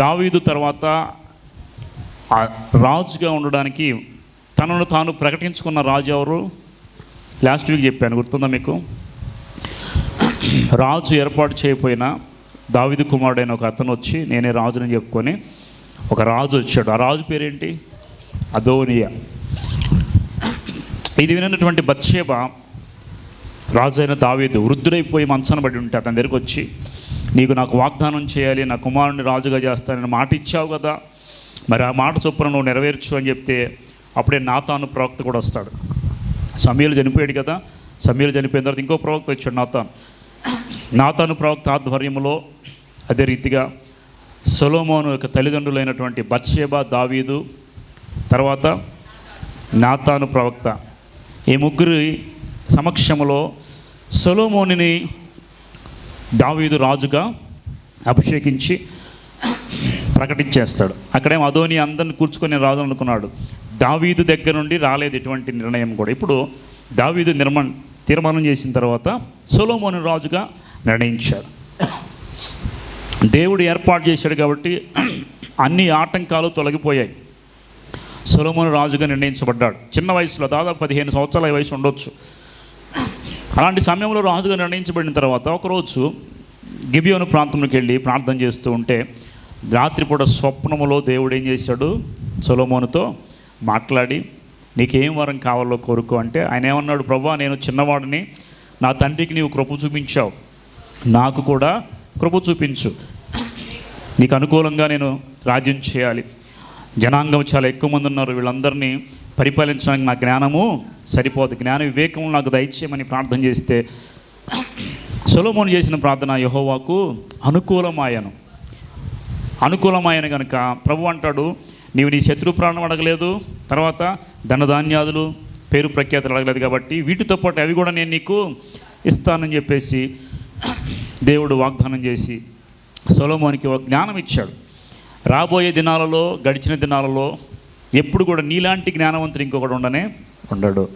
దావీదు తర్వాత రాజుగా ఉండడానికి తనను తాను ప్రకటించుకున్న రాజు ఎవరు? లాస్ట్ వీక్ చెప్పాను గుర్తుందా మీకు? రాజు ఏర్పాటు చేయపోయిన దావిదు కుమారుడైన ఒక అతను వచ్చి నేనే రాజుని చెప్పుకొని ఒక రాజు వచ్చాడు. ఆ రాజు పేరేంటి? అదోనియా. ఇది వినటువంటి బత్సేబ రాజు అయిన దావీదు. వృద్ధుడైపోయి మంచన పడి ఉంటే అతని దగ్గరికి వచ్చి నీకు నాకు వాగ్దానం చేయాలి నా కుమారుని రాజుగా చేస్తానని మాట ఇచ్చావు కదా. మరి ఆ మాట చొప్పున నువ్వు నెరవేర్చు అని చెప్తే అప్పుడే నాతాను ప్రవక్త కూడా వస్తాడు. సమీలు చనిపోయాడు కదా సమీలు చనిపోయిన తర్వాత ఇంకో ప్రవక్త వచ్చాడు నాతాను. నాతాను ప్రవక్త ఆధ్వర్యంలో అదే రీతిగా సొలోమోను యొక్క తల్లిదండ్రులైనటువంటి బత్సేబా దావీదు తర్వాత నాతాను ప్రవక్త. ఈ ముగ్గురి సమక్షంలో సొలోమోనిని దావీదు రాజుగా అభిషేకించి ప్రకటించేస్తాడు. అక్కడేమో అదోని అందరిని కూర్చుకొని రాజు అనుకున్నాడు. దావీదు దగ్గర నుండి రాలేదు ఎటువంటి నిర్ణయం కూడా. ఇప్పుడు దావీదు నిర్మాణ తీర్మానం చేసిన తర్వాత సొలోమోని రాజుగా నిర్ణయించాడు దేవుడు ఏర్పాటు చేశాడు కాబట్టి అన్ని ఆటంకాలు తొలగిపోయాయి. సొలోమోని రాజుగా నిర్ణయించబడ్డాడు. చిన్న వయసులో దాదాపు పదిహేను సంవత్సరాల వయసు ఉండొచ్చు. అలాంటి సమయంలో రాజుగా నిర్ణయించబడిన తర్వాత ఒకరోజు గిబియోను ప్రాంతంలోకి వెళ్ళి ప్రార్థన చేస్తూ ఉంటే రాత్రిపూట స్వప్నములో దేవుడు ఏం చేశాడు? సొలోమోనుతో మాట్లాడి నీకేం వరం కావాలో కోరుకో అంటే ఆయన ఏమన్నాడు ప్రభా నేను చిన్నవాడిని నా తండ్రికి నీవు కృప చూపించావు. నాకు కూడా కృప చూపించు. నీకు అనుకూలంగా నేను రాజ్యం చేయాలి. జనాంగం చాలా ఎక్కువ మంది ఉన్నారు. వీళ్ళందరినీ పరిపాలించడానికి నా జ్ఞానము సరిపోదు. జ్ఞాన వివేకం నాకు దయచేయమని ప్రార్థన చేస్తే సొలోమోను చేసిన ప్రార్థన యహోవాకు అనుకూలమాయను. అనుకూలమైన కనుక ప్రభు అంటాడు నీవు నీ శత్రు ప్రాణం అడగలేదు తర్వాత ధనధాన్యాదులు పేరు ప్రఖ్యాతులు అడగలేదు కాబట్టి వీటితో పాటు అవి కూడా నేను నీకు ఇస్తానని చెప్పేసి దేవుడు వాగ్దానం చేసి సొలోమోనికి ఒక జ్ఞానం ఇచ్చాడు. రాబోయే దినాలలో గడిచిన దినాలలో ఎప్పుడు కూడా నీలాంటి జ్ఞానవంతుడు ఇంకొకడు ఉండనే ఉండడు.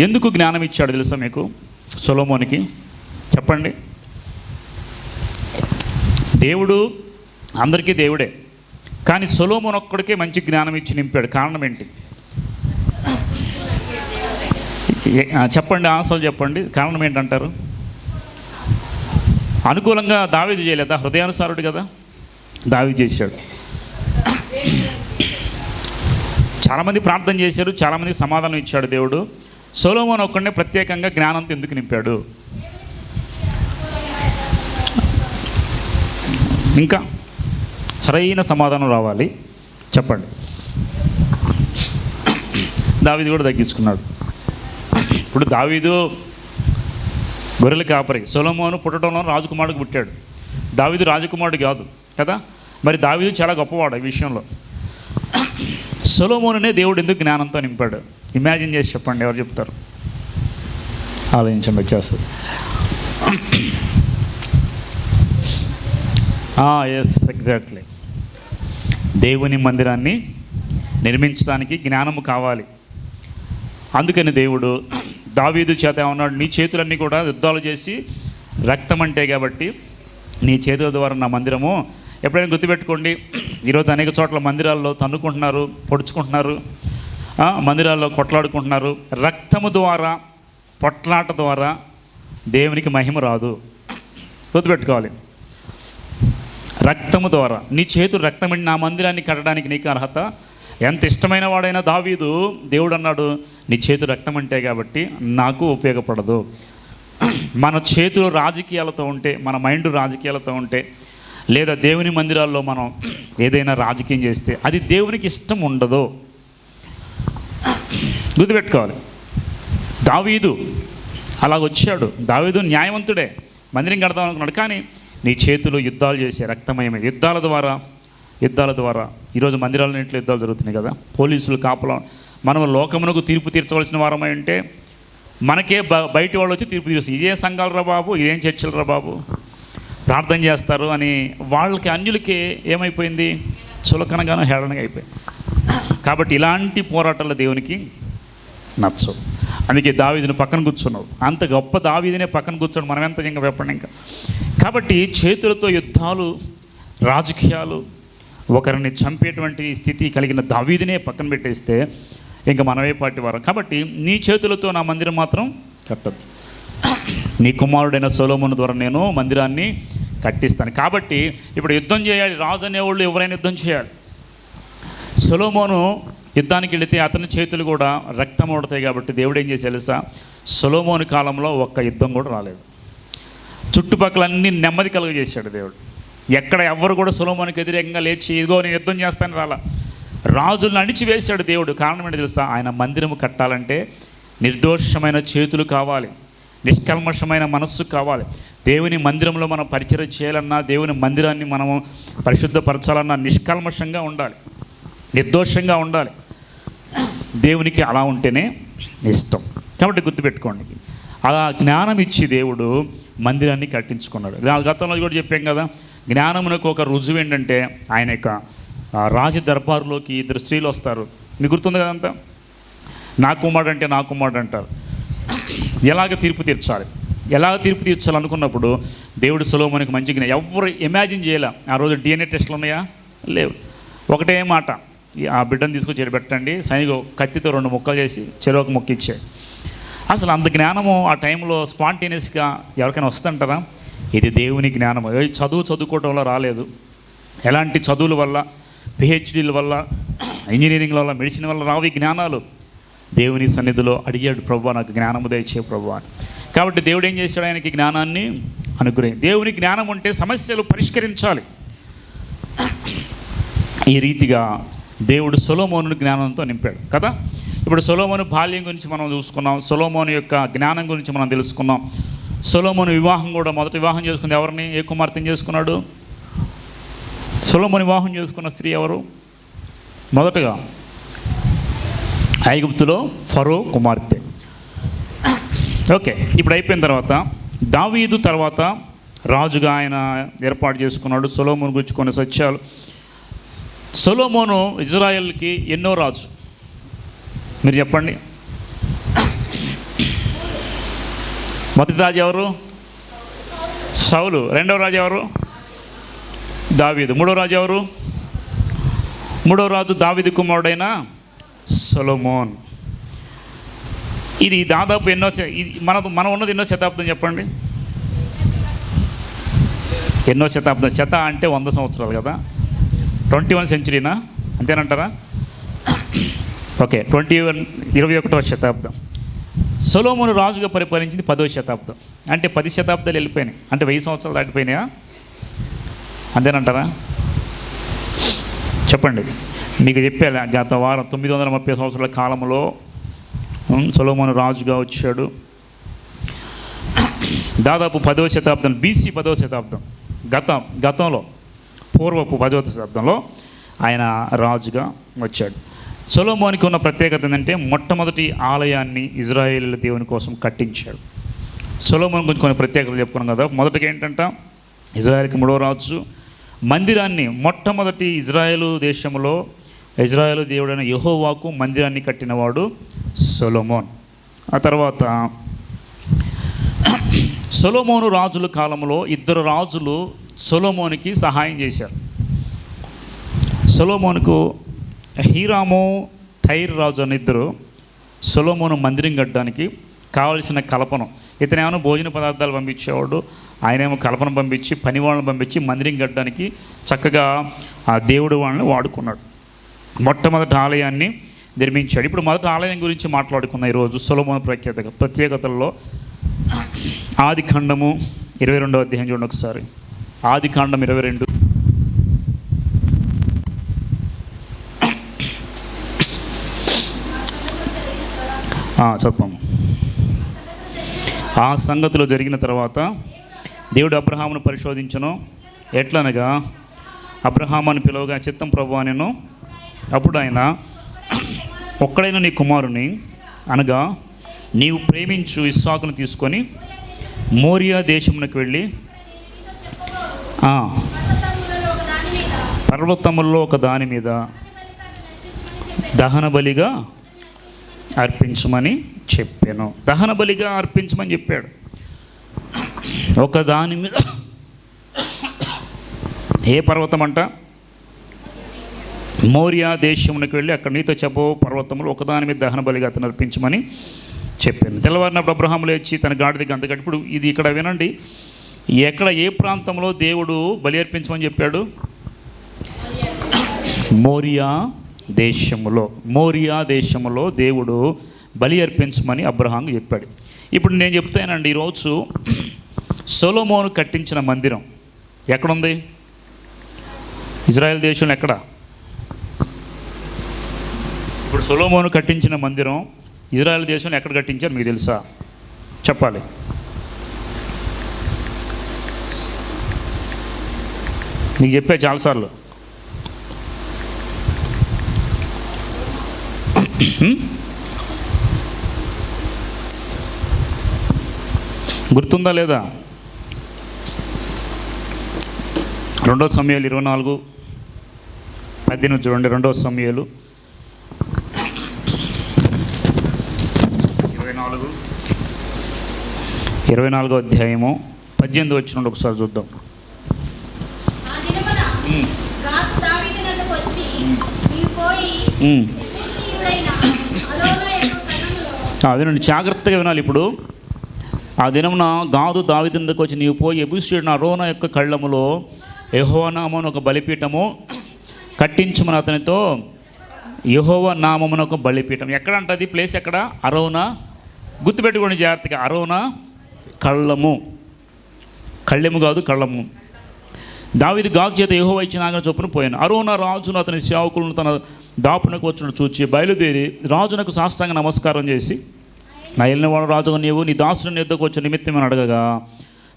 ఎందుకు జ్ఞానం ఇచ్చాడు తెలుసా మీకు? సొలోమోనికి. చెప్పండి. దేవుడు అందరికీ దేవుడే. కానీ సొలోమోన్ ఒక్కడికే మంచి జ్ఞానం ఇచ్చి నింపాడు. కారణం ఏంటి? చెప్పండి ఆన్సర్ చెప్పండి. కారణం ఏంటంటారు? అనుకూలంగా దావేది చేయలేదా? హృదయానుసారుడు కదా? దావి చేశాడు. చాలామంది ప్రార్థన చేశారు చాలామంది సమాధానం ఇచ్చాడు దేవుడు. సోలోమోన్ ఒక్కడే ప్రత్యేకంగా జ్ఞానంతో ఎందుకు నింపాడు? ఇంకా సరైన సమాధానం రావాలి. చెప్పండి. దావీదు కూడా తగ్గించుకున్నాడు. ఇప్పుడు దావీదు గొర్రెల కాపరి. సొలమోను పుట్టడంలో రాజకుమారుడికి పుట్టాడు. దావీదు రాజకుమారుడు కాదు. కదా? మరి దావీదు చాలా గొప్పవాడు ఈ విషయంలో. సొలోమోనునే దేవుడు ఎందుకు జ్ఞానంతో నింపాడు? ఇమాజిన్ చేసి చెప్పండి ఎవరు చెప్తారు? ఆలోచించండి వచ్చేస్తుంది ఎస్ ఎగ్జాక్ట్లీ దేవుని మందిరాన్ని నిర్మించడానికి జ్ఞానము కావాలి. అందుకని దేవుడు దావీదు చేత ఏమన్నాడు నీ చేతులన్నీ కూడా యుద్ధాలు చేసి రక్తం అంటే కాబట్టి నీ చేతుల ద్వారా నా మందిరము. ఎప్పుడైనా గుర్తుపెట్టుకోండి ఈరోజు అనేక చోట్ల మందిరాల్లో తన్నుకుంటున్నారు పొడుచుకుంటున్నారు మందిరాల్లో కొట్లాడుకుంటున్నారు. రక్తము ద్వారా పొట్లాట ద్వారా దేవునికి మహిమ రాదు. గుర్తుపెట్టుకోవాలి. రక్తము ద్వారా నీ చేతులు రక్తమని నా మందిరాన్ని కట్టడానికి నీకు అర్హత. ఎంత ఇష్టమైన వాడైనా దావీదు దేవుడు అన్నాడు నీ చేతులు రక్తం అంటే కాబట్టి నాకు ఉపయోగపడదు. మన చేతులు రాజకీయాలతో ఉంటే మన మైండ్ రాజకీయాలతో ఉంటే లేదా దేవుని మందిరాల్లో మనం ఏదైనా రాజకీయం చేస్తే అది దేవునికి ఇష్టం ఉండదు. గుర్తుపెట్టుకోవాలి. దావీదు అలా వచ్చాడు. దావీదు న్యాయవంతుడే. మందిరం కడదాం అనుకున్నాడు. కానీ నీ చేతులు యుద్ధాలు చేసే రక్తమయమే. యుద్ధాల ద్వారా యుద్ధాల ద్వారా. ఈరోజు మందిరాలన్నింటిలో యుద్ధాలు జరుగుతున్నాయి కదా. పోలీసులు కాపలా. మనం లోకమునకు తీర్పు తీర్చవలసిన వారమై ఉంటే మనకే బ బయట వాళ్ళు వచ్చి తీర్పు తీరుస్తారు. ఇదే సంఘాలు రా బాబు ఇదేం చర్చలు రా బాబు ప్రార్థన చేస్తారు అని వాళ్ళకి అన్యులకి ఏమైపోయింది? చులకనగానో హేళనగా అయిపోయింది. కాబట్టి ఇలాంటి పోరాటాలు దేవునికి నచ్చవు. అందుకే దావీదిని పక్కన కూర్చున్నావు. అంత గొప్ప దావీదినే పక్కన కూర్చోడు మనం ఎంత ఇంకా చెప్పండి ఇంకా. కాబట్టి చేతులతో యుద్ధాలు రాజకీయాలు ఒకరిని చంపేటువంటి స్థితి కలిగిన దావీదినే పక్కన పెట్టేస్తే ఇంకా మనమే పాటి వారం. కాబట్టి నీ చేతులతో నా మందిరం మాత్రం కట్టద్దు. నీ కుమారుడైన సొలోమును ద్వారా నేను మందిరాన్ని కట్టిస్తాను. కాబట్టి ఇప్పుడు యుద్ధం చేయాలి. రాజు అనేవాళ్ళు ఎవరైనా యుద్ధం చేయాలి. సొలోమోను యుద్ధానికి వెళితే అతని చేతులు కూడా రక్తం ఓడతాయి కాబట్టి దేవుడు ఏం చేసి తెలుసా? సొలోమోని కాలంలో ఒక్క యుద్ధం కూడా రాలేదు. చుట్టుపక్కల అన్ని నెమ్మది కలుగజేశాడు దేవుడు. ఎక్కడ ఎవ్వరు కూడా సొలోమోనికి వ్యతిరేకంగా లేచి ఇదిగో నేను యుద్ధం చేస్తాను రాలా. రాజులను అణిచివేశాడు దేవుడు. కారణం ఏంటి తెలుసా? ఆయన మందిరము కట్టాలంటే నిర్దోషమైన చేతులు కావాలి. నిష్కల్మషమైన మనస్సు కావాలి. దేవుని మందిరంలో మనం పరిచయం చేయాలన్నా దేవుని మందిరాన్ని మనము పరిశుద్ధపరచాలన్నా నిష్కల్మషంగా ఉండాలి. నిర్దోషంగా ఉండాలి. దేవునికి అలా ఉంటేనే ఇష్టం. కాబట్టి గుర్తుపెట్టుకోండి. అలా జ్ఞానం ఇచ్చి దేవుడు మందిరాన్ని కట్టించుకున్నాడు. గతంలో కూడా చెప్పాం కదా జ్ఞానమునకు ఒక రుజువు ఏంటంటే ఆయన యొక్క రాజ దర్బారులోకి ఇద్దరు స్త్రీలు వస్తారు. మీకు గుర్తుంది కదంతా నా కుమారుడు అంటే నా కుమారుడు అంటారు. ఎలాగ తీర్పు తీర్చాలి? ఎలాగ తీర్పు తీర్చాలనుకున్నప్పుడు దేవుడు సులోమనికి మంచి జ్ఞానం. ఎవరు ఇమాజిన్ చేయలే? ఆ రోజు డిఎన్ఏ టెస్ట్లు ఉన్నాయా? లేవు. ఒకటే మాట. ఆ బిడ్డను తీసుకొచ్చి పెట్టండి. సైనికు కత్తితో రెండు ముక్కలు చేసి చెరువుకు ముక్క ఇచ్చే అసలు అంత జ్ఞానము ఆ టైంలో స్పాంటేనియస్గా ఎవరికైనా వస్తుంటారా? ఇది దేవుని జ్ఞానము. ఏ చదువు చదువుకోవటం వల్ల రాలేదు. ఎలాంటి చదువుల వల్ల పిహెచ్డీల వల్ల ఇంజనీరింగ్ వల్ల మెడిసిన్ వల్ల రావి జ్ఞానాలు. దేవుని సన్నిధిలో అడిగాడు ప్రభు నాకు జ్ఞానము దయచే ప్రభు అని. కాబట్టి దేవుడు ఏం చేశాడు? ఆయనకి జ్ఞానాన్ని అనుగ్రహం. దేవుని జ్ఞానం ఉంటే సమస్యలు పరిష్కరించాలి. ఈ రీతిగా దేవుడు సొలోమోను జ్ఞానంతో నింపాడు కదా? ఇప్పుడు సొలోమోను బాల్యం గురించి మనం చూసుకున్నాం సొలోమోను యొక్క జ్ఞానం గురించి మనం తెలుసుకున్నాం. సొలోమోను వివాహం కూడా మొదటి వివాహం చేసుకుంది ఎవరిని? ఏ కుమార్తెని చేసుకున్నాడు? సొలోమోను వివాహం చేసుకున్న స్త్రీ ఎవరు? మొదటగా ఐగుప్తులో ఫరో కుమార్తె. ఓకే ఇప్పుడు అయిపోయిన తర్వాత దావీదు తర్వాత రాజుగా ఆయన ఏర్పాటు చేసుకున్నాడు. సొలోమోను గురించి కొన్ని సత్యాలు. సొలోమోను ఇజ్రాయెల్కి ఎన్నో రాజు. మీరు చెప్పండి. మొదటి రాజు ఎవరు? సౌలు. రెండవ రాజు ఎవరు? దావీదు. మూడో రాజు ఎవరు? మూడో రాజు దావీదు కుమారుడైన సొలోమోన్. ఇది దాదాపు ఎన్నో మన మనం ఉన్నది ఎన్నో శతాబ్దం చెప్పండి? ఎన్నో శతాబ్దం. శత అంటే వంద సంవత్సరాలు కదా? ట్వంటీ వన్ సెంచురీనా? అంతేనంటారా? ఓకే ట్వంటీ వన్ ఇరవై ఒకటవ శతాబ్దం. సొలోమును రాజుగా పరిపాలించింది పదవ శతాబ్దం. అంటే పది శతాబ్దాలు వెళ్ళిపోయినాయి. అంటే వెయ్యి సంవత్సరాలు దాటిపోయినాయా? అంతేనంటారా చెప్పండి. మీకు చెప్పాను గత వారం తొమ్మిది వందల ముప్పై సంవత్సరాల కాలంలో సొలోమోను రాజుగా వచ్చాడు. దాదాపు పదవ శతాబ్దం బీసీ పదవ శతాబ్దం గత గతంలో పూర్వపు పదవ శతాబ్దంలో ఆయన రాజుగా వచ్చాడు. సొలోమోనికి ఉన్న ప్రత్యేకత ఏంటంటే మొట్టమొదటి ఆలయాన్ని ఇజ్రాయేల్ దేవుని కోసం కట్టించాడు. సొలోమోన్ గురించి కొన్ని ప్రత్యేకతలు చెప్పుకున్నాం కదా. మొదటిగా ఏంటంటే ఇజ్రాయెల్కి మూడో రాజు మందిరాన్ని మొట్టమొదటి ఇజ్రాయేలు దేశంలో ఇజ్రాయేలు దేవుడైన యెహోవాకు మందిరాన్ని కట్టినవాడు సొలోమోన్. ఆ తర్వాత సొలోమోను రాజుల కాలంలో ఇద్దరు రాజులు సొలోమోనికి సహాయం చేశారు. సొలోమోనుకు హీరాము థైర్ రాజు అని ఇద్దరు సొలోమోను మందిరం కట్టడానికి కావలసిన కలపను. ఇతనేమో భోజన పదార్థాలు పంపించేవాడు? ఆయనేమో కలపను పంపించి పని వాళ్ళని పంపించి మందిరం కట్టడానికి చక్కగా ఆ దేవుడు వాళ్ళని వాడుకున్నాడు. మొట్టమొదటి ఆలయాన్ని నిర్మించాడు. ఇప్పుడు మొదటి ఆలయం గురించి మాట్లాడుకున్న ఈరోజు. సొలమోను ప్రఖ్యాత ప్రత్యేకతల్లో ఆది ఖండము ఇరవై రెండవ అధ్యాయం చూడండి ఒకసారి. ఆది ఖండం ఇరవై రెండు. చెప్పము ఆ సంగతిలో జరిగిన తర్వాత దేవుడు అబ్రహామును పరిశోధించను. ఎట్లనగా? అబ్రహాం పిలువగా చిత్తం ప్రభు అనెను అప్పుడు ఆయన ఒక్కడైన నీ కుమారుని అనగా నీవు ప్రేమించు ఇస్సాకును తీసుకొని మోరియా దేశమునకు వెళ్ళి పర్వతముల్లో ఒక దాని మీద దహన బలిగా అర్పించమని చెప్పాను. దహన బలిగా అర్పించమని చెప్పాడు. ఒకదాని మీద ఏ పర్వతం అంట? మోరియా దేశమునకు వెళ్ళి అక్కడ నీతో చెప్పో పర్వతములు ఒకదాని మీద దహన బలిగా అతను అర్పించమని చెప్పాను. తెల్లవారినప్పుడు అబ్రహాం లేచి తన గాడిదకి అంత ఇప్పుడు ఇది ఇక్కడ వినండి. ఎక్కడ ఏ ప్రాంతంలో దేవుడు బలి అర్పించమని చెప్పాడు? మోరియా దేశములో మోరియా దేశములో దేవుడు బలి అర్పించమని అబ్రహాం చెప్పాడు. ఇప్పుడు నేను చెప్తానండి ఈరోజు సొలోమోను కట్టించిన మందిరం ఎక్కడుంది? ఇజ్రాయెల్ దేశంలో ఎక్కడ? ఇప్పుడు సొలోమోను కట్టించిన మందిరం ఇజ్రాయెల్ దేశంలో ఎక్కడ కట్టించారు మీకు తెలుసా? చెప్పాలి. మీకు చెప్పే చాలాసార్లు. గుర్తుందా లేదా? రెండో సమయాలు ఇరవై నాలుగు పద్దెనిమిది చూడండి రెండో సమయాలు. ఇరవై నాలుగు ఇరవై నాలుగో అధ్యాయము పద్దెనిమిది వచ్చినప్పుడు ఒకసారి చూద్దాం. వినండి జాగ్రత్తగా వినాలి ఇప్పుడు. ఆ దినమున గాదు దావిదందుకు వచ్చి నీవు పోయి ఎబుసీడు అరోనా యొక్క కళ్ళములో యహోనామను ఒక బలిపీఠము కట్టించుమని అతనితో యహోవ నామమున ఒక బలిపీఠం. ఎక్కడ అంటది ప్లేస్ ఎక్కడ? అరోనా? గుర్తుపెట్టుకోండి జాగ్రత్తగా. అరోనా? కళ్ళము. కళ్ళెము కాదు కళ్ళము. దావిది గాకు చేత యహోవ ఇచ్చిన చొప్పున పోయాను. అరోనా రాజును అతని సేవకులను తన దాపునకు వచ్చిన చూచి బయలుదేరి రాజునకు సాష్టాంగ నమస్కారం చేసి నా వెళ్ళినవాడు రాజుగా నీవు నీ దాసుని ఎద్దకు వచ్చిన నిమిత్తమని అడగగా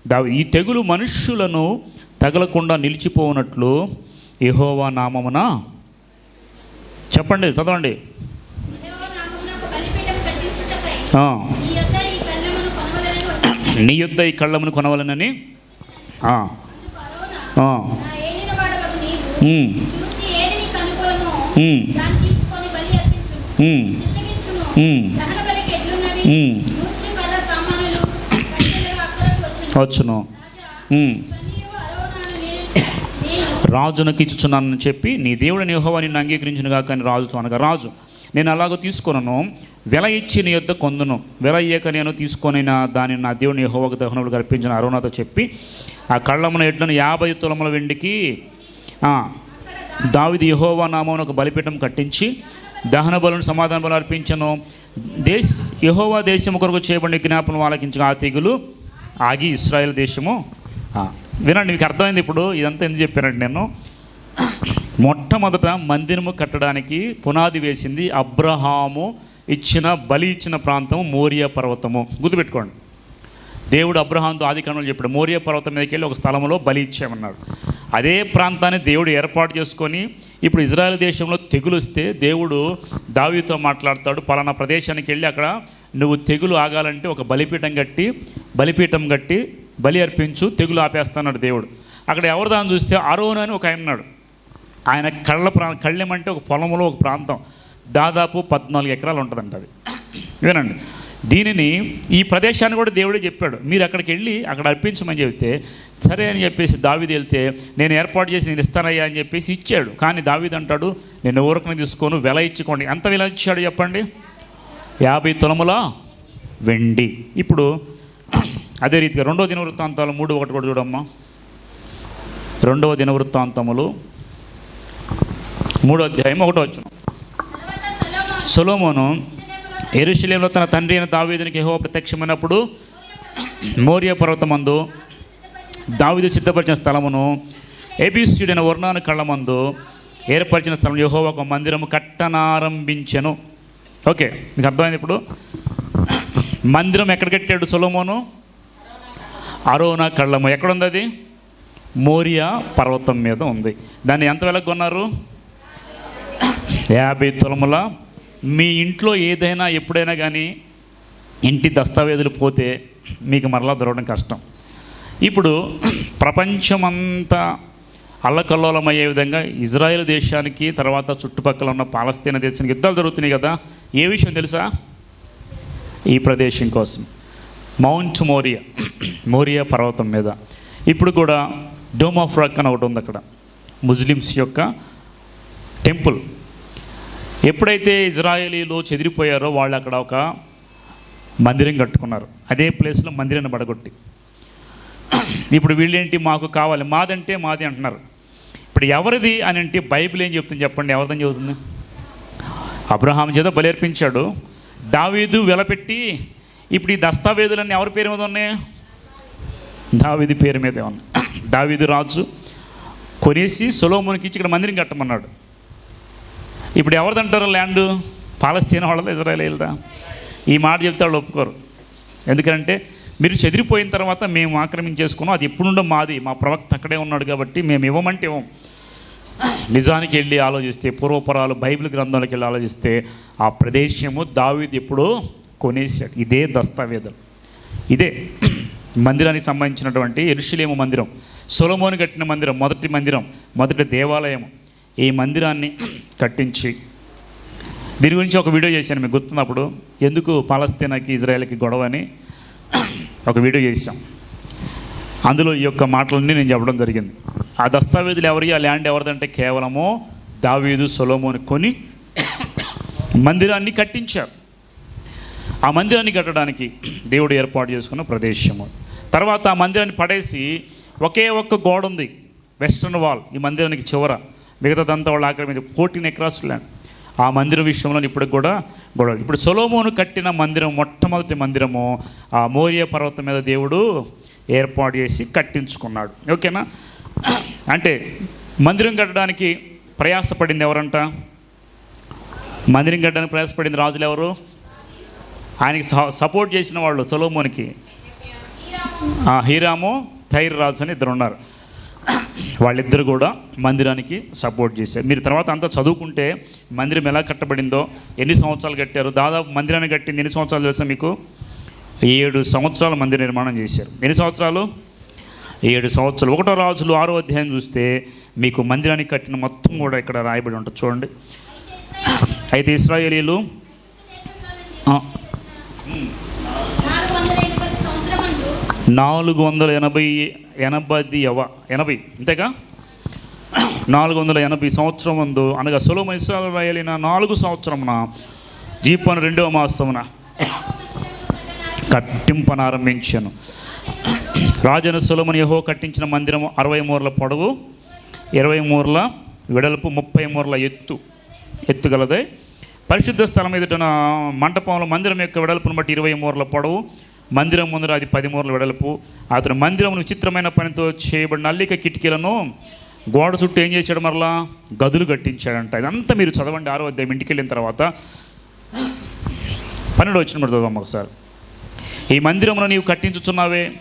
దావి ఈ తెగులు మనుష్యులను తగలకుండా నిలిచిపోనట్లు యెహోవా నామమున చెప్పండి చదవండి. నీ యొద్ద ఈ కళ్ళమును కొనవలనని? వచ్చును. రాజునకి ఇచ్చుచున్నానని చెప్పి నీ దేవుడిని నిహోవా నిన్ను అంగీకరించిన కాక అని రాజుతో అనగా రాజు నేను అలాగో తీసుకున్నాను వెల ఇచ్చి నీ యొద్ద కొందును. వెల ఇయ్యక నేను తీసుకొని నా దానిని నా దేవుని యెహోవాకు దహనములు కల్పించిన అరుణతో చెప్పి ఆ కళ్ళమున ఎడ్లను యాభై తులముల వెండికి దావిది యహోవా నామం ఒక బలిపీఠం కట్టించి దహన బలును సమాధాన బలు అర్పించను. దేశ యహోవా దేశం కొరకు చేయబడిన జ్ఞాపనం ఆలకించగా ఆ తెగులు ఆగి ఇస్రాయల్ దేశము ఆ, వినండి మీకు అర్థమైంది ఇప్పుడు. ఇదంతా ఎందుకు చెప్పానండి నేను? మొట్టమొదట మందిరము కట్టడానికి పునాది వేసింది అబ్రహాము ఇచ్చిన బలి ఇచ్చిన ప్రాంతం మోరియా పర్వతము. గుర్తుపెట్టుకోండి. దేవుడు అబ్రహాంతో ఆది చెప్పాడు మోరియా పర్వతం మీదకి వెళ్ళి ఒక స్థలంలో బలి ఇచ్చామన్నాడు అదే ప్రాంతాన్ని దేవుడు ఏర్పాటు చేసుకొని ఇప్పుడు ఇజ్రాయెల్ దేశంలో తెగులు వస్తే దేవుడు దావితో మాట్లాడతాడు పలానా ప్రదేశానికి వెళ్ళి అక్కడ నువ్వు తెగులు ఆగాలంటే ఒక బలిపీఠం కట్టి బలిపీఠం కట్టి బలి అర్పించు తెగులు ఆపేస్తాడు దేవుడు. అక్కడ ఎవరు దాన్ని చూస్తే అరోన్ అని ఒక ఆయన ఉన్నాడు. ఆయన కళ్ళ ప్రా కళ్ళెం అంటే ఒక పొలంలో ఒక ప్రాంతం. దాదాపు పద్నాలుగు ఎకరాలు ఉంటుందంట అది. వినండి. దీనిని ఈ ప్రదేశాన్ని కూడా దేవుడే చెప్పాడు. మీరు అక్కడికి వెళ్ళి అక్కడ అర్పించమని చెబితే సరే అని చెప్పేసి దావీది వెళ్తే నేను ఏర్పాటు చేసి నేను ఇస్తానయ్యా అని చెప్పేసి ఇచ్చాడు. కానీ దావీది అంటాడు నేను ఊరకని తీసుకోను వెల ఇచ్చుకోండి. ఎంత వెల ఇచ్చాడు చెప్పండి? యాభై తులముల వెండి. ఇప్పుడు అదే రీతిగా రెండవ దిన వృత్తాంతాలు మూడు ఒకటి కూడా చూడమ్మా. రెండవ దిన వృత్తాంతములు మూడో అధ్యాయం ఒకటో వచ్చిన తర్వాత సొలొమోను సొలోమోను తన తండ్రి అయిన దావీదునికి యెహోవా ప్రత్యక్షమైనప్పుడు మౌర్య పర్వతమందు దావీదు సిద్ధపరిచిన స్థలమును ఏబిస్యుడైన వర్ణాను కళ్ళమందు ఏర్పరిచిన స్థలం యహో ఒక మందిరము కట్టనారంభించెను. ఓకే మీకు అర్థమైంది ఇప్పుడు? మందిరం ఎక్కడ కట్టాడు సొలోమోను? అరోనా కళ్ళము. ఎక్కడుంది అది మోరియా పర్వతం మీద ఉంది. దాన్ని ఎంత వెలకు కొన్నారు? యాభై తులముల. మీ ఇంట్లో ఏదైనా ఎప్పుడైనా కానీ ఇంటి దస్తావేజులు పోతే మీకు మరలా దొరకడం కష్టం. ఇప్పుడు ప్రపంచమంతా అల్లకల్లోలమయ్యే విధంగా ఇజ్రాయెల్ దేశానికి తర్వాత చుట్టుపక్కల ఉన్న పాలస్తీనా దేశానికి యుద్ధాలు జరుగుతున్నాయి కదా. ఏ విషయం తెలుసా? ఈ ప్రదేశం కోసం. మౌంట్ మోరియా మోరియా పర్వతం మీద. ఇప్పుడు కూడా డోమ్ ఆఫ్ రాక్ అని ఒకటి ఉంది అక్కడ. ముస్లిమ్స్ యొక్క టెంపుల్. ఎప్పుడైతే ఇజ్రాయేలీలు చెదిరిపోయారో వాళ్ళు అక్కడ ఒక మందిరం కట్టుకున్నారు. అదే ప్లేస్లో మందిరాన్ని పడగొట్టి. ఇప్పుడు వీళ్ళేంటి మాకు కావాలి? మాదంటే మాది అంటున్నారు. ఇప్పుడు ఎవరిది అని అంటే బైబిల్ ఏం చెప్తుంది చెప్పండి? ఎవరిదని చెబుతుంది అబ్రహాం చేత బలేర్పించాడు దావీదు వెలపెట్టి ఇప్పుడు ఈ దస్తావేదులన్నీ ఎవరి పేరు మీద ఉన్నాయి? దావిది పేరు మీదే ఉన్నాయి. దావీదు రాజు కొనేసి సొలోమునికి ఇచ్చి ఇక్కడ మందిరం కట్టమన్నాడు. ఇప్పుడు ఎవరిదంటారు ల్యాండ్? పాలస్తీనా వాళ్ళదా ఇజ్రాయలీలదా? ఈ మాట చెప్తే వాళ్ళు ఒప్పుకోరు. ఎందుకంటే మీరు చెదిరిపోయిన తర్వాత మేము ఆక్రమించేసుకున్నాం. అది ఎప్పుడుండో మాది. మా ప్రవక్త అక్కడే ఉన్నాడు కాబట్టి మేము ఇవ్వమంటే ఇవ్వం. నిజానికి వెళ్ళి ఆలోచిస్తే పూర్వపరాలు బైబిల్ గ్రంథాలకు వెళ్ళి ఆలోచిస్తే ఆ ప్రదేశము దావీది ఎప్పుడూ కొనేసాడు ఇదే దస్తావేదం. ఇదే మందిరానికి సంబంధించినటువంటి ఎరుషులేము మందిరం సొలమోని కట్టిన మందిరం మొదటి మందిరం మొదటి దేవాలయం ఈ మందిరాన్ని కట్టించి దీని గురించి ఒక వీడియో చేశాను మీకు గుర్తున్నప్పుడు. ఎందుకు పాలస్తీనాకి ఇజ్రాయెల్కి గొడవ అని ఒక వీడియో చేశాం. అందులో ఈ యొక్క మాటలన్నీ నేను చెప్పడం జరిగింది. ఆ దస్తావేజులు ఎవరి ఆ ల్యాండ్ ఎవరిదంటే కేవలము దావీదు సొలోమోని కొని మందిరాన్ని కట్టించారు. ఆ మందిరాన్ని కట్టడానికి దేవుడు ఏర్పాటు చేసుకున్న ప్రదేశము. తర్వాత ఆ మందిరాన్ని పడేసి ఒకే ఒక్క గోడ ఉంది వెస్ట్రన్ వాల్ ఈ మందిరానికి చివర. మిగతాదంతా వాళ్ళు ఆక్రమించి ఫోర్టీన్ ఎకరాస్ ల్యాండ్. ఆ మందిరం విషయంలో ఇప్పటికి కూడా గొడవ. ఇప్పుడు సొలోమోను కట్టిన మందిరం మొట్టమొదటి మందిరము ఆ మోరియా పర్వతం మీద దేవుడు ఏర్పాటు చేసి కట్టించుకున్నాడు. ఓకేనా? అంటే మందిరం కట్టడానికి ప్రయాసపడింది ఎవరంట? మందిరం కట్టడానికి ప్రయాసపడింది రాజులు ఎవరు? ఆయనకి స- సపోర్ట్ చేసిన వాళ్ళు సొలోమోనికి. హీరాము థైర్ రాజు అని ఇద్దరు ఉన్నారు. వాళ్ళిద్దరు కూడా మందిరానికి సపోర్ట్ చేశారు. మీరు తర్వాత అంతా చదువుకుంటే మందిరం ఎలా కట్టబడిందో ఎన్ని సంవత్సరాలు కట్టారు దాదాపు మందిరాన్ని కట్టింది ఎన్ని సంవత్సరాలు తెలుసా మీకు? ఏడు సంవత్సరాలు మందిర నిర్మాణం చేశారు. ఎన్ని సంవత్సరాలు? ఏడు సంవత్సరాలు. ఒకటో రాజులు ఆరో అధ్యాయం చూస్తే మీకు మందిరానికి కట్టిన మొత్తం కూడా ఇక్కడ రాయబడి ఉంటుంది. చూడండి. అయితే ఇస్రాయేలీలు నాలుగు వందల ఎనభై ఎనభై ఎనభై ఎవ ఎనభై అంతేగా నాలుగు వందల ఎనభై సంవత్సరం ముందు అనగా సులభ ఇస్రాయలిన నాలుగు సంవత్సరమున జీపను రెండవ మాసమున కట్టింపనారంభించాను రాజను సులమని యహో కట్టించిన మందిరం అరవై మూరల పొడవు ఇరవై మూరల వెడల్పు ముప్పై మూరల ఎత్తు. ఎత్తుగలదే పరిశుద్ధ స్థలం ఎదుటన మంటపంలో మందిరం యొక్క వెడల్పును బట్టి ఇరవై మూరల పొడవు. మందిరం ముందర అది పది మూరల వెడల్పు. అతను మందిరం విచిత్రమైన పనితో చేయబడిన అల్లిక కిటికీలను గోడ చుట్టూ ఏం చేశాడు మరలా? గదులు కట్టించాడంట. ఇదంతా మీరు చదవండి ఆరో అధ్యాయం ఇంటికి వెళ్ళిన తర్వాత. పన్నెండు వచ్చిన చదవమ్మ ఒకసారి. ఈ మందిరంలో నీవు కట్టించుచున్నావే?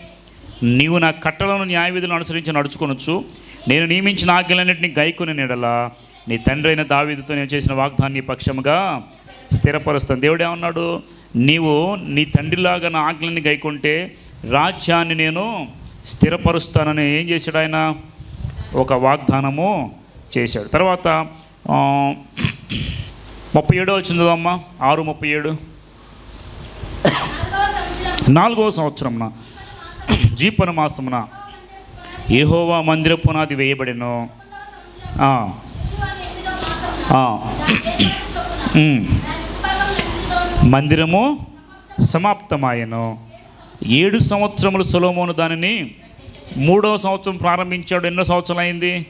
నీవు నా కట్టలను న్యాయ విధులను అనుసరించి నడుచుకొనొచ్చు. నేను నియమించిన ఆజ్ఞలన్నింటినీ గైకొని నీడలా నీ తండ్రి అయిన దావీదుతో నేను చేసిన వాగ్దాన్ని పక్షముగా స్థిరపరుస్తాను. దేవుడు ఏమన్నాడు? నీవు నీ తండ్రిలాగా నా ఆజ్ఞల్ని గైకుంటే రాజ్యాన్ని నేను స్థిరపరుస్తానని ఏం చేశాడు ఆయన? ఒక వాగ్దానము చేశాడు. తర్వాత ముప్పై ఏడో వచ్చింది అమ్మా ఆరు ముప్పై ఏడు. నాలుగవ సంవత్సరంన జీపన మాసమున ఏహోవా మందిర పునాది వేయబడిను ఆ, ఎనిమిదో మాసం ఆ, చొప్పున ఉమ్. దాని ఉపయోగం ఎనిమిదో మందిరము సమాప్తమాయను. ఏడు సంవత్సరములు సులోమోను దానిని మూడవ సంవత్సరం ప్రారంభించాడు. ఎన్నో సంవత్సరాలు అయింది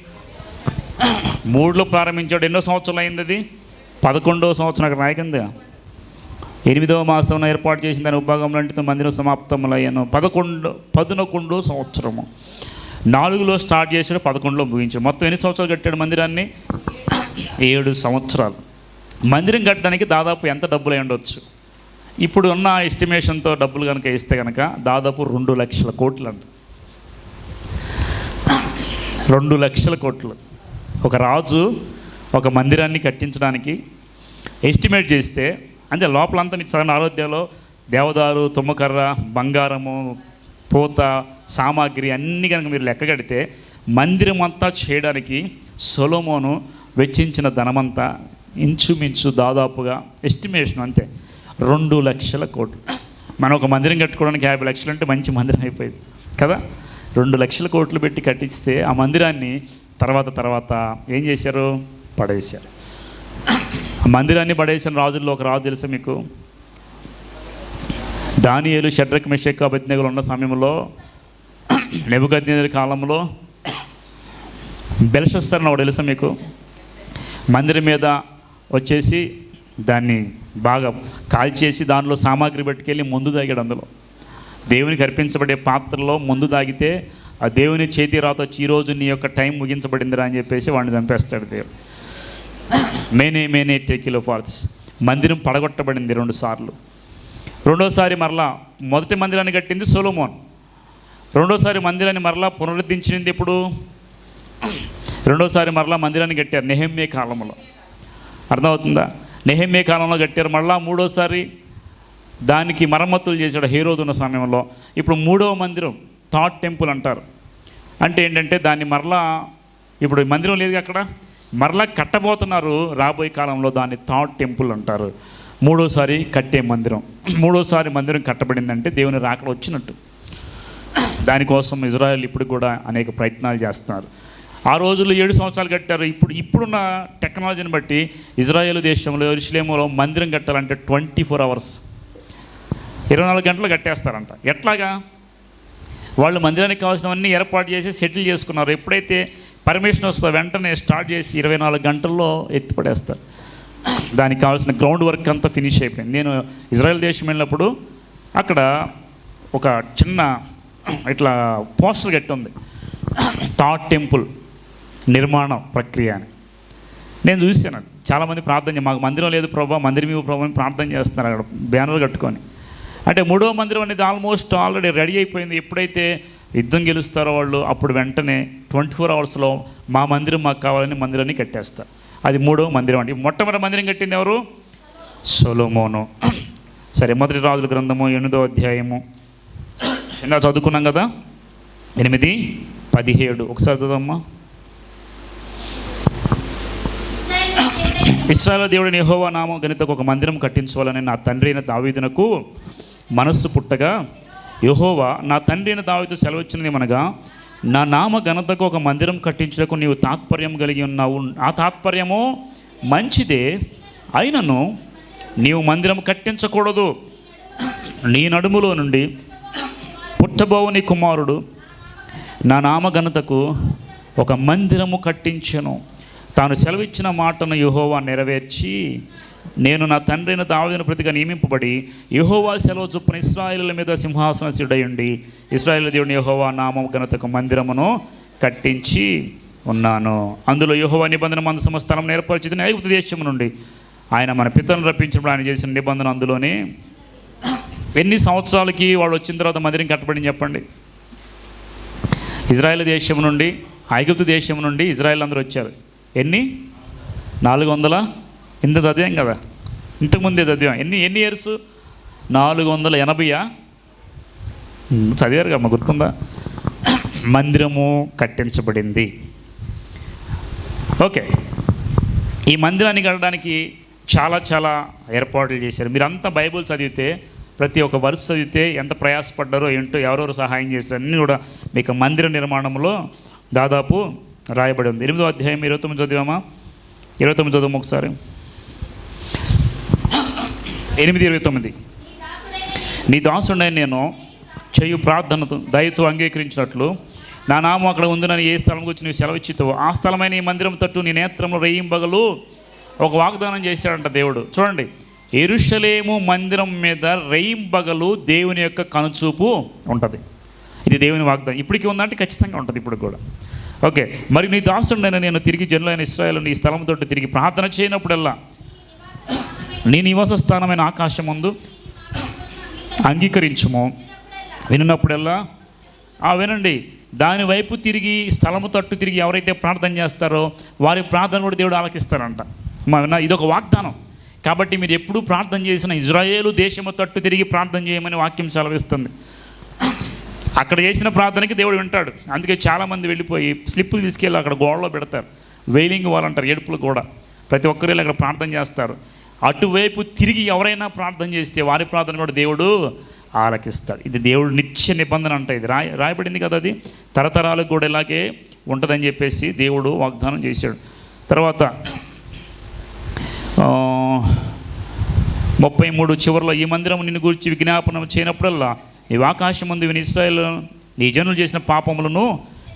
మూడులో ప్రారంభించాడు. ఎన్నో సంవత్సరాలు అయింది అది? పదకొండవ సంవత్సరం అక్కడ రాయకంది? ఎనిమిదవ మాసంలో ఏర్పాటు చేసిన దాని ఉపభాగంలో అంటే మందిరం సమాప్తములయ్యాను. పదకొండు పదనకొండో సంవత్సరము. నాలుగులో స్టార్ట్ చేశాడు పదకొండులో ముగించాడు. మొత్తం ఎన్ని సంవత్సరాలు కట్టాడు మందిరాన్ని? ఏడు సంవత్సరాలు. మందిరం కట్టడానికి దాదాపు ఎంత డబ్బులు ఉండొచ్చు? ఇప్పుడు ఉన్న ఎస్టిమేషన్తో డబ్బులు కనుక ఇస్తే కనుక దాదాపు రెండు లక్షల కోట్లు అంట రెండు లక్షల కోట్లు. ఒక రాజు ఒక మందిరాన్ని కట్టించడానికి ఎస్టిమేట్ చేస్తే అంటే లోపలంతా మీకు చదవండి ఆరోగ్యంలో దేవదారు తుమ్మకర్ర బంగారము పూత సామాగ్రి అన్నీ కనుక మీరు లెక్క కడితే మందిరం అంతా చేయడానికి సొలోమోను వెచ్చించిన ధనమంతా ఇంచుమించు దాదాపుగా ఎస్టిమేషన్ అంతే. రెండు లక్షల కోట్లు. మనం ఒక మందిరం కట్టుకోవడానికి యాభై లక్షలు అంటే మంచి మందిరం అయిపోయింది. కదా? రెండు లక్షల కోట్లు పెట్టి కట్టిస్తే ఆ మందిరాన్ని తర్వాత తర్వాత ఏం చేశారు? పడేశారు. ఆ మందిరాన్ని పడేసిన రాజుల్లో ఒక రాజు తెలుసా మీకు? దానియేలు షడ్రక్ మిషక్ అభిజ్ఞలు ఉన్న సమయంలో నెబుకద్నేరు కాలంలో బెల్షస్తర్ అని ఒకడు తెలుసా మీకు? మందిరం మీద వచ్చేసి దాన్ని బాగా కాల్చేసి దానిలో సామాగ్రి పట్టుకెళ్ళి ముందు తాగాడు అందులో. దేవునికి అర్పించబడే పాత్రలో ముందు తాగితే ఆ దేవుని చేతి రాత వచ్చి ఈరోజు నీ యొక్క టైం ముగించబడిందిరా అని చెప్పేసి వాడిని చంపేస్తాడు దేవుడు. మేనే మేనే టేకిలో ఫాల్స్ మందిరం పడగొట్టబడింది రెండు సార్లు. రెండోసారి మరలా మొదటి మందిరాన్ని కట్టింది సొలోమోన్. రెండోసారి మందిరాన్ని మరలా పునరుద్ధరించింది ఇప్పుడు రెండోసారి మరలా మందిరాన్ని కట్టారు నెహమ్మే కాలంలో. అర్థమవుతుందా? నెహమ్మే కాలంలో కట్టారు. మళ్ళా మూడోసారి దానికి మరమ్మతులు చేశాడు హీరోదున్న సమయంలో. ఇప్పుడు మూడవ మందిరం థాట్ టెంపుల్ అంటారు. అంటే ఏంటంటే దాన్ని మరలా ఇప్పుడు మందిరం లేదు అక్కడ. మరలా కట్టబోతున్నారు రాబోయే కాలంలో దాన్ని థాట్ టెంపుల్ అంటారు. మూడోసారి కట్టే మందిరం. మూడోసారి మందిరం కట్టబడిందంటే దేవుని రాకడ వచ్చినట్టు. దానికోసం ఇజ్రాయెల్ ఇప్పుడు కూడా అనేక ప్రయత్నాలు చేస్తున్నారు. ఆ రోజుల్లో ఏడు సంవత్సరాలు కట్టారు. ఇప్పుడు ఇప్పుడున్న టెక్నాలజీని బట్టి ఇజ్రాయెల్ దేశంలో ఇస్లేములో మందిరం కట్టాలంటే ట్వంటీ ఫోర్ అవర్స్. ఇరవై నాలుగు గంటలు కట్టేస్తారంట. ఎట్లాగా? వాళ్ళు మందిరానికి కావాల్సినవన్నీ ఏర్పాటు చేసి సెటిల్ చేసుకున్నారు. ఎప్పుడైతే పర్మిషన్ వస్తుందో వెంటనే స్టార్ట్ చేసి ఇరవై నాలుగు గంటల్లో ఎత్తిపడేస్తారు. దానికి కావాల్సిన గ్రౌండ్ వర్క్ అంతా ఫినిష్ అయిపోయింది. నేను ఇజ్రాయెల్ దేశం వెళ్ళినప్పుడు అక్కడ ఒక చిన్న ఇట్లా పోస్టర్ కట్టి ఉంది థాట్ టెంపుల్. నిర్మాణ ప్రక్రియ అని నేను చూశాను చాలామంది ప్రార్థన మాకు మందిరం లేదు ప్రభా మందిరం ఇవ్వు ప్రభా అని ప్రార్థన చేస్తున్నారు అక్కడ బ్యానర్ కట్టుకొని. అంటే మూడో మందిరం అనేది ఆల్మోస్ట్ ఆల్రెడీ రెడీ అయిపోయింది. ఎప్పుడైతే యుద్ధం గెలుస్తారో వాళ్ళు అప్పుడు వెంటనే ట్వంటీ ఫోర్ అవర్స్లో మా మందిరం మాకు కావాలని మందిరాన్ని కట్టేస్తారు. అది మూడో మందిరం అంటే మొట్టమొదటి మందిరం కట్టింది ఎవరు? సొలోమోను. సరే మొదటి రాజుల గ్రంథము ఎనిమిదో అధ్యాయము. ఇలా చదువుకున్నాం కదా? ఎనిమిది పదిహేడు. ఒకసారి చదవమ్మా. ఇస్రాయల దేవుడిని యహోవా నామం గణితకు ఒక మందిరం కట్టించుకోవాలని నా తండ్రి అయిన దావీదునకు మనస్సు పుట్టగా యహోవా నా తండ్రి అయిన దావీదు సెలవిచ్చినది మనగా నా నామ ఘనతకు ఒక మందిరం కట్టించుటకు నీవు తాత్పర్యం కలిగి ఉన్నావు. ఆ తాత్పర్యము మంచిదే అయినను నీవు మందిరం కట్టించకూడదు. నీ నడుములో నుండి పుట్టబోవుని కుమారుడు నా నామఘనతకు ఒక మందిరము కట్టించెను. తాను సెలవిచ్చిన మాటను యుహోవా నెరవేర్చి నేను నా తండ్రిని దావీదును ప్రతిగా నియమింపబడి యహోవా సెలవు చొప్పున ఇస్రాయేలుల మీద సింహాసనసుడయుండి ఇస్రాయిల్ దేవుని యహోవా నామం ఘనతకు మందిరమును కట్టించి ఉన్నాను. అందులో యహోవా నిబంధన మందసమ స్థలం ఏర్పరిచింది ఐగుప్త దేశం నుండి. ఆయన మన పితలను రప్పించినప్పుడు ఆయన చేసిన నిబంధన అందులోనే. ఎన్ని సంవత్సరాలకి వాళ్ళు వచ్చిన తర్వాత మందిరం కట్టబడింది చెప్పండి? ఇజ్రాయెల్ దేశం నుండి ఐగుప్తు దేశం నుండి ఇజ్రాయెల్ అందరూ వచ్చారు. ఎన్ని? నాలుగు వందల ఇంత చదివాం కదా. ఇంతకుముందే చదివాం. ఎన్ని ఎన్ని ఇయర్స్ నాలుగు వందల ఎనభైయా చదివారు కమ్మ గుర్తుందా? మందిరము కట్టించబడింది. ఓకే. ఈ మందిరాన్ని కట్టడానికి చాలా చాలా ఏర్పాట్లు చేశారు. మీరంతా బైబుల్ చదివితే ప్రతి ఒక్క వరుస చదివితే ఎంత ప్రయాసపడ్డారో ఏంటో ఎవరెవరు సహాయం చేశారు అన్నీ కూడా మీకు మందిర నిర్మాణంలో దాదాపు రాయబడి ఉంది. ఎనిమిదో అధ్యాయం ఇరవై తొమ్మిది చదివామా? ఇరవై తొమ్మిది చదువు ఒకసారి. ఎనిమిది ఇరవై తొమ్మిది. నీ దాసుడైన నేను చేయు ప్రార్థనతో దయతో అంగీకరించినట్లు నా నామం అక్కడ ఉందని ఏ స్థలం గురించి నీవు సెలవిచ్చితో ఆ స్థలమైన ఈ మందిరం తట్టు నీ నేత్రము రేయింబగలు ఒక వాగ్దానం చేశాడంట దేవుడు. చూడండి ఎరుషలేము మందిరం మీద రేయింబగలు దేవుని యొక్క కనుచూపు ఉంటుంది. ఇది దేవుని వాగ్దానం. ఇప్పటికీ ఉందంటే ఖచ్చితంగా ఉంటుంది ఇప్పుడు కూడా. ఓకే. మరి నీ దాసుడైన నేను తిరిగి జనులైన ఇస్రాయల్ ఈ స్థలంతో తోటి తిరిగి ప్రార్థన చేయనప్పుడల్లా నీ నివాస స్థానమైన ఆకాశం ముందు అంగీకరించుము. విన్నప్పుడల్లా ఆ వినండి దాని వైపు తిరిగి స్థలము తట్టు తిరిగి ఎవరైతే ప్రార్థన చేస్తారో వారి ప్రార్థన కూడా దేవుడు ఆలకిస్తారంట. మా ఇదొక వాగ్దానం. కాబట్టి మీరు ఎప్పుడూ ప్రార్థన చేసిన ఇజ్రాయేలు దేశము తట్టు తిరిగి ప్రార్థన చేయమని వాక్యం సెలవిస్తుంది. అక్కడ చేసిన ప్రార్థనకి దేవుడు వింటాడు. అందుకే చాలామంది వెళ్ళిపోయి స్లిప్పులు తీసుకెళ్ళి అక్కడ గోడలో పెడతారు. వెయిలింగ్ వాళ్ళు అంటారు ఏడుపులు కూడా ప్రతి ఒక్కరు అక్కడ ప్రార్థన చేస్తారు. అటువైపు తిరిగి ఎవరైనా ప్రార్థన చేస్తే వారి ప్రార్థన కూడా దేవుడు ఆలకిస్తాడు. ఇది దేవుడు నిత్య నిబంధన అంటే ఇది. రాయ రాయబడింది కదా అది? తరతరాలకు కూడా ఇలాగే ఉంటుందని చెప్పేసి దేవుడు వాగ్దానం చేశాడు. తర్వాత ముప్పై మూడు చివరిలో ఈ మందిరం నిన్ను గురించి విజ్ఞాపనం చేయనప్పుడల్లా నీవు ఆకాశం ముందు విని ఇస్రాయేల్ నీ జనులు చేసిన పాపములను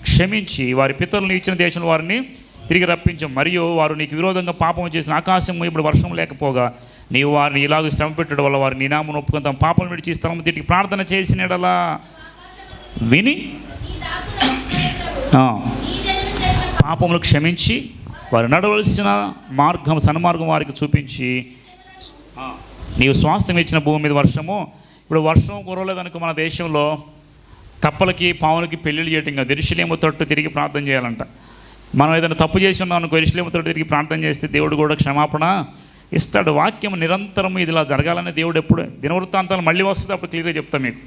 క్షమించి వారి పితరులను ఇచ్చిన దేశం వారిని తిరిగి రప్పించం. మరియు వారు నీకు విరోధంగా పాపం చేసిన ఆకాశం ఇప్పుడు వర్షం లేకపోగా నీవు వారిని ఇలాగ శ్రమ పెట్టడం వల్ల వారి నినామను ఒప్పుకొని తమ పాపం విడిచి స్థలం తిరిగి ప్రార్థన చేసినడలా విని? పాపములు క్షమించి వారు నడవలసిన మార్గం సన్మార్గం వారికి చూపించి నీవు శ్వాసం ఇచ్చిన భూమి మీద వర్షము ఇప్పుడు వర్షం కురవలేదు కనుక మన దేశంలో కప్పలకి పావులకి పెళ్ళిళ్ళు చేయటం కాదు. ఎరుషులేము తట్టు తిరిగి ప్రార్థన చేయాలంట. మనం ఏదైనా తప్పు చేసి ఉన్నాం అనుకో ఎరుషులేము తట్టు తిరిగి ప్రార్థన చేస్తే దేవుడు కూడా క్షమాపణ ఇస్తాడు. వాక్యం నిరంతరం ఇది ఇలా జరగాలని దేవుడు ఎప్పుడు దినవృత్తాంతాలు మళ్ళీ వస్తుంది అప్పుడు క్లియర్గా చెప్తాను మీకు.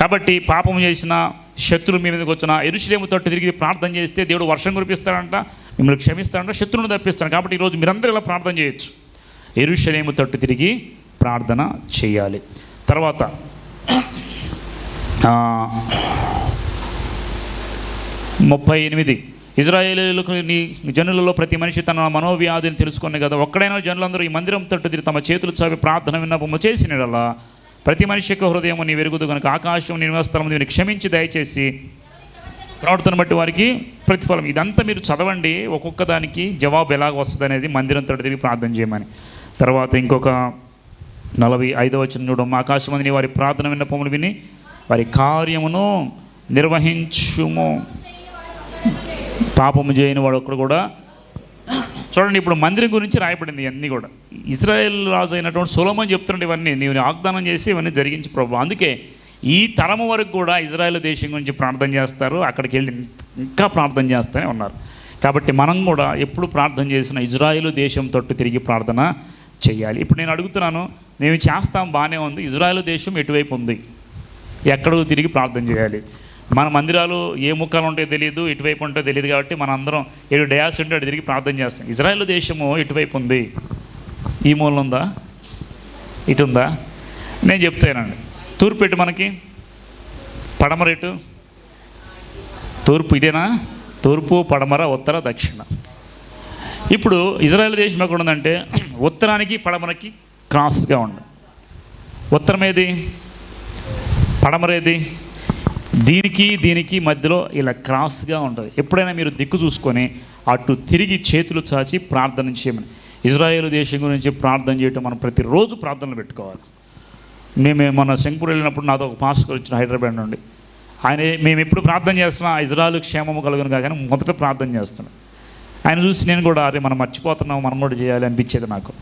కాబట్టి పాపం చేసిన శత్రువు మీ మీదకి వచ్చిన ఎరుశలేము తట్టు తిరిగి ప్రార్థన చేస్తే దేవుడు వర్షం కురిపిస్తాడంట మిమ్మల్ని క్షమిస్తాడంట శత్రువును తప్పిస్తాడు. కాబట్టి ఈరోజు మీరందరూ ఇలా ప్రార్థన చేయొచ్చు. ఎరుశలేము తట్టు తిరిగి ప్రార్థన చేయాలి. తర్వాత ముప్పై ఎనిమిది. ఇజ్రాయేలీలకు నీ జనులలో ప్రతి మనిషి తన మనోవ్యాధిని తెలుసుకునే కదా ఒక్కడైనా జనులందరూ ఈ మందిరం తట్టు తిరిగి తమ చేతులు చావి ప్రార్థన విన్నపము చేసినలా ప్రతి మనిషి యొక్క హృదయం నీ వెరుగుదు కనుక ఆకాశం నివాసస్థలం దీన్ని క్షమించి దయచేసి ప్రవర్తన బట్టి వారికి ప్రతిఫలం. ఇదంతా మీరు చదవండి ఒక్కొక్క దానికి జవాబు ఎలాగ వస్తుంది అనేది మందిరం తోటి తిరిగి ప్రార్థన చేయమని. తర్వాత ఇంకొక నలభై ఐదవ వచ్చిన చూడడం. ఆకాశమందిని వారి ప్రార్థన విన్నపములు విని వారి కార్యమును నిర్వహించుము. పాపము చేయని వాడు ఒక్కడు కూడా చూడండి ఇప్పుడు మందిరం గురించి రాయబడింది ఇవన్నీ కూడా. ఇజ్రాయెల్ రాజు అయినటువంటి సులభం చెప్తుండే ఇవన్నీ నీవు వాగ్దానం చేసి ఇవన్నీ జరిగించి ప్రభు. అందుకే ఈ తరము వరకు కూడా ఇజ్రాయెల్ దేశం గురించి ప్రార్థన చేస్తారు అక్కడికి వెళ్ళి ఇంకా ప్రార్థన చేస్తూనే ఉన్నారు. కాబట్టి మనం కూడా ఎప్పుడు ప్రార్థన చేసిన ఇజ్రాయెల్ దేశం తొట్టు తిరిగి ప్రార్థన చేయాలి. ఇప్పుడు నేను అడుగుతున్నాను మేము చేస్తాం బాగానే ఉంది. ఇజ్రాయెల్ దేశం ఎటువైపు ఉంది? ఎక్కడో తిరిగి ప్రార్థన చేయాలి. మన మందిరాలు ఏ ముఖాలు ఉంటాయో తెలియదు ఇటువైపు ఉంటో తెలియదు కాబట్టి మన అందరం ఏడు డయాస్ ఉంటే అటు తిరిగి ప్రార్థన చేస్తాం. ఇజ్రాయెల్ దేశము ఇటువైపు ఉంది? ఈ మూల ఉందా? ఇటు ఉందా? నేను చెప్తానండి. తూర్పు ఎటు మనకి? పడమర ఎటు? తూర్పు ఇదేనా? తూర్పు పడమర ఉత్తర దక్షిణ. ఇప్పుడు ఇజ్రాయెల్ దేశం ఎక్కడ ఉందంటే ఉత్తరానికి పడమరకి క్రాస్గా ఉంది. ఉత్తరం ఏది? పడమరేది దీనికి దీనికి మధ్యలో ఇలా క్రాస్గా ఉంటుంది. ఎప్పుడైనా మీరు దిక్కు చూసుకొని అటు తిరిగి చేతులు చాచి ప్రార్థన చేయమని. ఇజ్రాయేల్ దేశం గురించి ప్రార్థన చేయటం మనం ప్రతిరోజు ప్రార్థనలు పెట్టుకోవాలి. మేము మన శంకూర్ వెళ్ళినప్పుడు నాతో ఒక పాస్టర్ వచ్చిన హైదరాబాద్ నుండి. ఆయన మేము ఎప్పుడు ప్రార్థన చేస్తున్నా? ఇజ్రాయల్ క్షేమము కలుగును కానీ మొదట ప్రార్థన చేస్తున్నాం. ఆయన చూసి నేను కూడా అరే మనం మర్చిపోతున్నాం మనం కూడా చేయాలి అనిపించేది నాకు.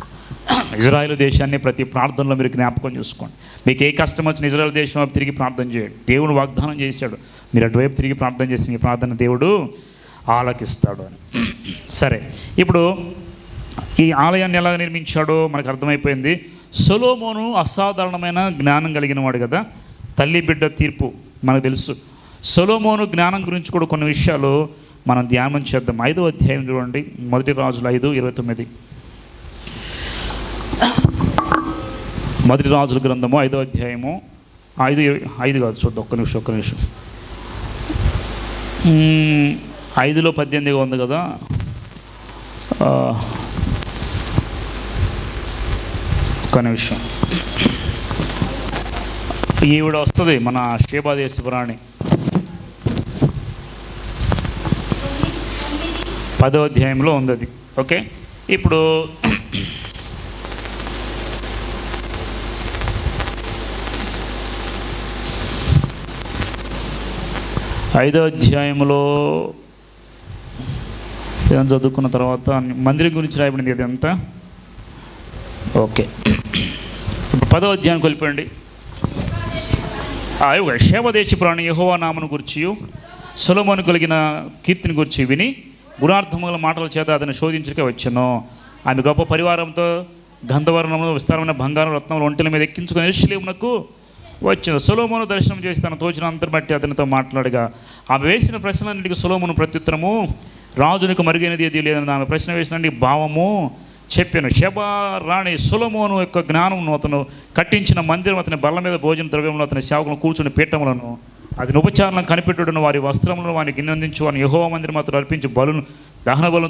ఇజ్రాయెల్ దేశాన్ని ప్రతి ప్రార్థనలో మీరు జ్ఞాపకం చూసుకోండి. మీకు ఏ కష్టం వచ్చిన ఇజ్రాయెల్ దేశం వైపు తిరిగి ప్రార్థన చేయండి. దేవుడు వాగ్దానం చేశాడు. మీరు అటువైపు తిరిగి ప్రార్థన చేసి మీ ప్రార్థన దేవుడు ఆలకిస్తాడు అని. సరే ఇప్పుడు ఈ ఆలయాన్ని ఎలా నిర్మించాడో మనకు అర్థమైపోయింది. సొలోమోను అసాధారణమైన జ్ఞానం కలిగిన వాడు కదా. తల్లి బిడ్డ తీర్పు మనకు తెలుసు. సొలోమోను జ్ఞానం గురించి కూడా కొన్ని విషయాలు మనం ధ్యానం చేద్దాం. ఐదో అధ్యాయం చూడండి. మొదటి రాజులు ఐదు ఇరవై తొమ్మిది. మొదటి రాజుల గ్రంథము ఐదో అధ్యాయము. ఐదు ఐదు కాదు చూద్దాం. ఒక్క నిమిషం ఒక్క నిమిషం. ఐదులో పద్దెనిమిదిగా ఉంది కదా? ఒక్క నిమిషం. ఈవిడ వస్తుంది మన శేబాదేశపురాణి పదో అధ్యాయంలో ఉంది అది ఓకే? ఇప్పుడు ఐదో అధ్యాయంలో ఇదంతా చదువుకున్న తర్వాత మందిరం గురించి రాయబడింది ఇదంతా ఓకే. ఇప్పుడు పదో అధ్యాయం వెళ్ళిపోయండి శేవదేశ ప్రాణి యహోవా నామను గురించి సులభను కలిగిన కీర్తిని గురించి విని గుణార్థముల మాటల చేత అతను శోధించక వచ్చాను. ఆమె గొప్ప పరివారంతో గంధవర్ణములు విస్తారమైన బంగారం రత్నములు ఒంటెల మీద ఎక్కించుకుని ఎరుషలేమునకు వచ్చింది సులోమును దర్శనం చేసి తన తోచిన అంతర్ బట్టి అతనితో మాట్లాడగా ఆమె వేసిన ప్రశ్నలన్నిటికీ సులోమును ప్రత్యుత్తరము. రాజునికి మరుగైనది ఏది లేదని ఆమె ప్రశ్న వేసినండి భావము చెప్పాను. శబ రాణి సులమోను యొక్క జ్ఞానమును అతను కట్టించిన మందిరం అతని బల్ల మీద భోజన ద్రవ్యంలో అతని సేవకులను కూర్చుని పీఠములను అది ఉపచారణం కనిపెట్టుడును వారి వస్త్రములను వారిని గిన్నెందించు వారిని యహోవ మందిరం మాత్రం అర్పించి బలును దహన బలు